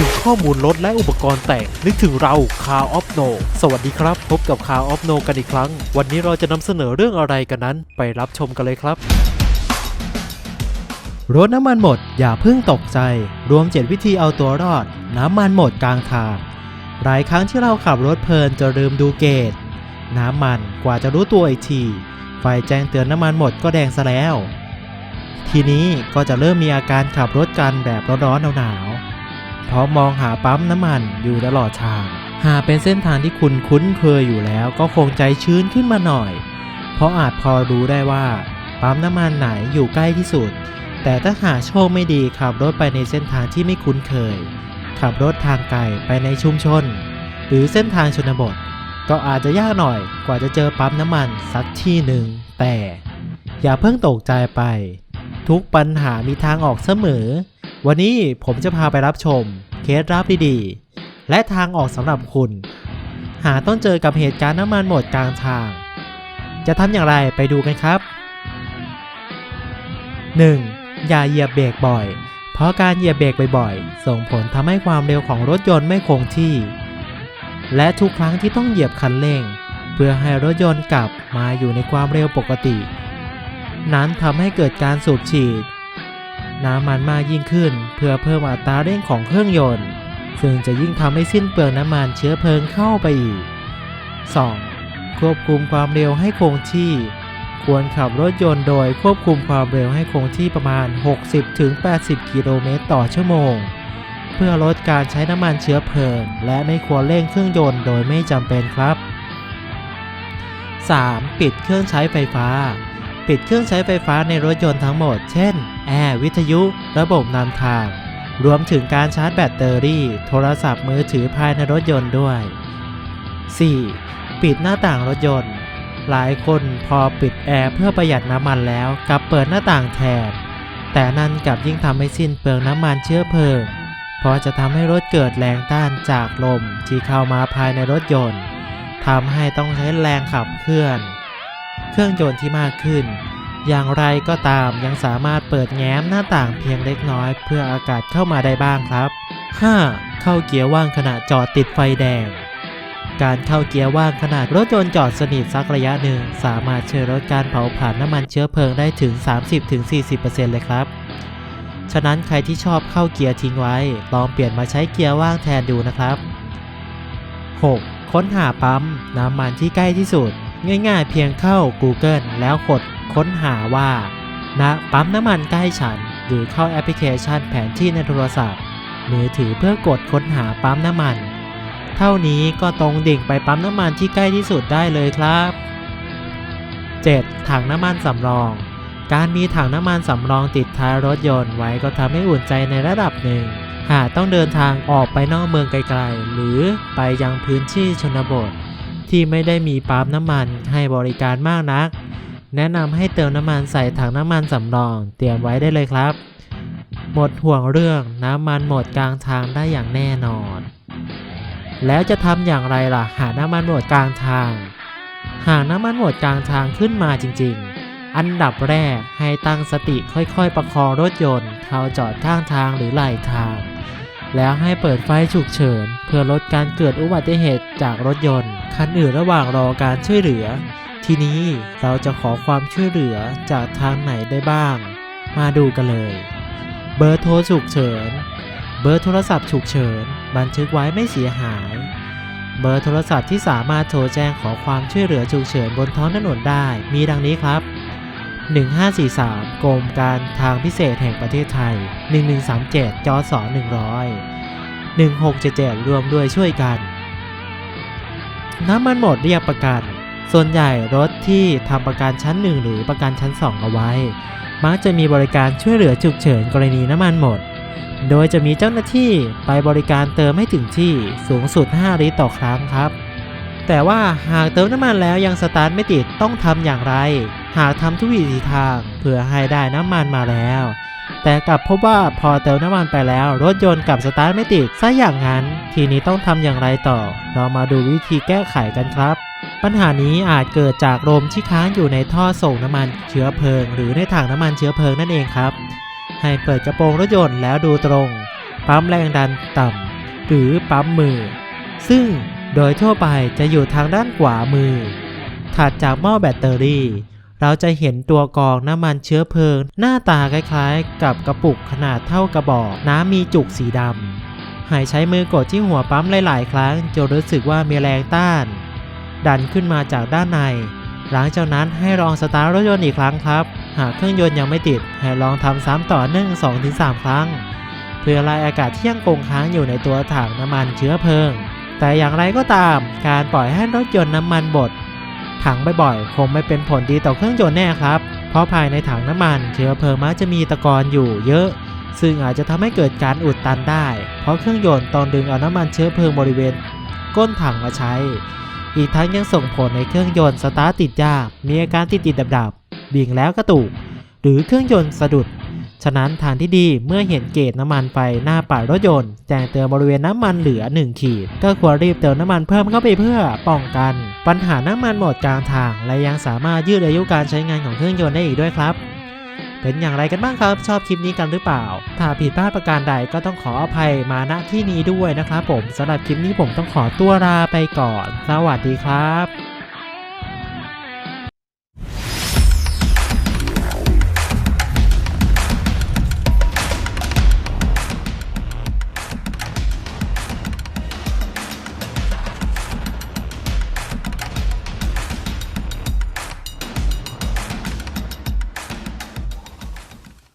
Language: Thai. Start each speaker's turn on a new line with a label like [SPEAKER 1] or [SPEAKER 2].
[SPEAKER 1] ถึงข้อมูลรถและอุปกรณ์แต่ง นึกถึงเราคาออฟโนสวัสดีครับ พบกับคาออฟโนกันอีกครั้ง วันนี้เราจะนำเสนอเรื่องอะไรกันนั้น ไปรับชมกันเลยครับ
[SPEAKER 2] รถน้ำมันหมด อย่าเพิ่งตกใจ รวม 7 วิธีเอาตัวรอด น้ำมันหมดกลางทาง หลายครั้งที่เราขับรถเพลินจะลืมดูเกจน้ำมันกว่าจะรู้ตัวอีกทีไฟแจ้งเตือนน้ำมันหมดก็แดงซะแล้ว ทีนี้ก็จะเริ่มมีอาการขับรถกันแบบร้อนๆหนาวๆ เพราะมองหาปั๊มน้ำมันอยู่ตลอดทาง หากเป็นเส้นทางที่คุณคุ้นเคยอยู่แล้วก็คงใจชื้นขึ้นมาหน่อย เพราะอาจพอรู้ได้ว่าปั๊มน้ำมันไหนอยู่ใกล้ที่สุด แต่ถ้าหาโชคไม่ดีขับรถไปในเส้นทางที่ไม่คุ้นเคย ขับรถทางไกลไปในชุมชน หรือเส้นทางชนบท ก็อาจจะยากหน่อยกว่าจะเจอปั๊มน้ำมันสักที่หนึ่งแต่อย่าเพิ่งตกใจไป ทุกปัญหามีทางออกเสมอ วันนี้ผมจะพาไปรับชม เคสรับดีๆ และทางออกสำหรับคุณ หาต้องเจอกับเหตุการณ์น้ำมันหมดกลางทาง จะทำอย่างไรไปดูกันครับ 1. อย่าเหยียบเบรกบ่อย เพราะการเหยียบเบรกบ่อยๆ ส่งผลทำให้ความเร็วของรถยนต์ไม่คงที่ และทุกครั้งที่ต้องเหยียบคันเร่ง เพื่อให้รถยนต์กลับมาอยู่ในความเร็วปกติ นั้นทำให้เกิดการสูบฉีด น้ำมันมากยิ่งขึ้น เพื่อเพิ่มอัตราเร่งของเครื่องยนต์ ซึ่งจะยิ่งทำให้สิ้นเปลืองน้ำมันเชื้อเพลิงเข้าไปอีก 2. ควบคุมความเร็วให้คงที่ ควรขับรถยนต์โดยควบคุมความเร็วให้คงที่ประมาณ 60-80 กิโลเมตรต่อชั่วโมง เพื่อลดการใช้น้ำมันเชื้อเพลิง และไม่ควรเร่งเครื่องยนต์โดยไม่จำเป็นครับ 3. ปิดเครื่องใช้ไฟฟ้า ปิดเครื่องใช้ไฟฟ้าในรถยนต์ทั้งหมด เช่น แอร์ วิทยุ ระบบนำทาง รวมถึงการชาร์จแบตเตอรี่ โทรศัพท์มือถือภายในรถยนต์ด้วย 4. ปิดหน้าต่างรถยนต์ หลายคนพอปิดแอร์เพื่อประหยัดน้ำมันแล้วกลับเปิดหน้าต่างแทน แต่นั่นกลับยิ่งทำให้สิ้นเปลืองน้ำมันเชื้อเพลิง เพราะจะทำให้รถเกิดแรงต้านจากลมที่เข้ามาภายในรถยนต์ทำให้ต้องใช้แรงขับเคลื่อน เครื่องยนต์ที่มากขึ้น อย่างไรก็ตามยังสามารถเปิดแง้มหน้าต่างเพียงเล็กน้อย เพื่ออากาศเข้ามาได้บ้างครับ 5. เข้าเกียร์ว่างขณะจอดติดไฟแดง การเข้าเกียร์ว่างขนาดรถยนต์จอดสนิทสักระยะหนึ่ง สามารถช่วยลดการเผาผลาญน้ำมันเชื้อเพลิงได้ถึง 30-40%เลยครับ ฉะนั้นใครที่ชอบเข้าเกียร์ทิ้งไว้ ลองเปลี่ยนมาใช้เกียร์ว่างแทนดูนะครับ 6. ค้นหาปั๊มน้ำมันที่ใกล้ที่สุด ง่ายๆเพียงเข้า Google แล้วกดค้นหาว่านะปั๊มน้ำมันใกล้ฉัน หรือเข้าแอปพลิเคชันแผนที่ในโทรศัพท์ มือถือเพื่อกดค้นหาปั๊มน้ำมัน เท่านี้ก็ตรงดิ่งไปปั๊มน้ำมันที่ใกล้ที่สุดได้เลยครับ 7. ถังน้ำมันสำรอง การมีถังน้ำมันสำรองติดท้ายรถยนต์ไว้ก็ทำให้อุ่นใจในระดับหนึ่ง หากต้องเดินทางออกไปนอกเมืองไกลๆ หรือไปยังพื้นที่ชนบท ที่ไม่ได้มีปั๊มน้ำมันให้บริการมากนัก แนะนำให้เติมน้ำมันใส่ถังน้ำมันสำรอง เตรียมไว้ได้เลยครับ หมดห่วงเรื่องน้ำมันหมดกลางทางได้อย่างแน่นอน แล้วจะทำอย่างไรล่ะ หาน้ำมันหมดกลางทาง หากน้ำมันหมดกลางทางขึ้นมาจริง ๆอันดับแรกให้ตั้งสติค่อยๆ ประคองรถยนต์เข้าจอดข้างทางหรือไหลทาง แล้วให้เปิดไฟฉุกเฉิน เพื่อลดการเกิดอุบัติเหตุจากรถยนต์ คันอื่นระหว่างรอการช่วยเหลือ ทีนี้เราจะขอความช่วยเหลือจากทางไหนได้บ้าง มาดูกันเลย เบอร์โทรฉุกเฉิน เบอร์โทรศัพท์ฉุกเฉิน บันทึกไว้ไม่เสียหาย เบอร์โทรศัพท์ที่สามารถโทรแจ้งขอความช่วยเหลือฉุกเฉินบนท้องถนนได้ มีดังนี้ครับ 1543 กรมการทางพิเศษแห่งประเทศไทย 1137จส100 1677 รวมด้วยช่วยกัน น้ำมันหมดเรียกประกัน ส่วนใหญ่รถที่ทำประกันชั้น 1 หรือประกันชั้น 2 เอาไว้ มักจะมีบริการช่วยเหลือฉุกเฉินกรณีน้ำมันหมด โดยจะมีเจ้าหน้าที่ไปบริการเติมให้ถึงที่สูงสุด 5 ลิตรต่อครั้งครับ แต่ว่าหากเติมน้ำมันแล้วยังสตาร์ทไม่ติดต้องทำอย่างไร หากทำทุกวิถีทางเพื่อให้ได้น้ำมันมาแล้ว แต่กลับพบว่าพอเติมน้ำมันไปแล้ว รถยนต์กลับสตาร์ทไม่ติดซะอย่างนั้น ทีนี้ต้องทำอย่างไรต่อ เรามาดูวิธีแก้ไขกันครับ ปัญหานี้อาจเกิดจากลมที่ค้างอยู่ในท่อส่งน้ำมันเชื้อเพลิง หรือในถังน้ำมันเชื้อเพลิงนั่นเองครับ ให้เปิดกระโปรงรถยนต์แล้วดูตรงปั๊มแรงดันต่ำหรือปั๊มมือ ซึ่งโดยทั่วไปจะอยู่ทางด้านขวามือ ถัดจากหม้อแบตเตอรี่ เราจะเห็นตัวกรองน้ำมันเชื้อเพลิง หน้าตาคล้ายๆ กับกระปุกขนาดเท่ากระบอก น้ำมีจุกสีดำให้ใช้มือกดที่หัวปั๊มหลาย ๆ ครั้งจนรู้สึกว่ามีแรงต้าน ดันขึ้นมาจากด้านใน หลังจากนั้นให้ลองสตาร์ทรถยนต์อีกครั้งครับ หากเครื่องยนต์ยังไม่ติด ให้ลองทำซ้ำต่อเนื่อง2-3 ครั้ง เพื่อไล่อากาศที่ยังคงค้างอยู่ในตัวถังน้ำมันเชื้อเพลิง แต่อย่างไรก็ตาม การปล่อยให้รถยนต์น้ำมันบด ถังบ่อยๆ คงไม่เป็นผลดีต่อเครื่องยนต์แน่ครับ เพราะภายในถังน้ำมันเชื้อเพลิงมักจะมีตะกอนอยู่เยอะ ซึ่งอาจจะทำให้เกิดการอุดตันได้ เพราะเครื่องยนต์ตอนดึงเอาน้ำมันเชื้อเพลิงบริเวณ ก้นถังมาใช้ อีกทั้งยังส่งผลในเครื่องยนต์สตาร์ทติดยาก มีอาการติดติดดับดับ บิ่งแล้วกระตุก หรือเครื่องยนต์สะดุด ฉะนั้นทางที่ดีเมื่อเห็นเกจน้ำมันไฟหน้าปัดรถยนต์แจ้งเตือนบริเวณน้ำมันเหลือ 1 ขีด ก็ควรรีบเติมน้ำมันเพิ่มเข้าไปเพื่อป้องกัน ปัญหาน้ำมันหมดกลางทาง และยังสามารถยืดอายุการใช้งานของเครื่องยนต์ได้อีกด้วยครับเป็นอย่างไรกันบ้างครับ ชอบคลิปนี้กันหรือเปล่า ถ้าผิดพลาดประการใดก็ต้องขออภัยมาณที่นี้ด้วยนะครับผมสำหรับคลิปนี้ผมต้องขอตัวลาไปก่อน สวัสดีครับ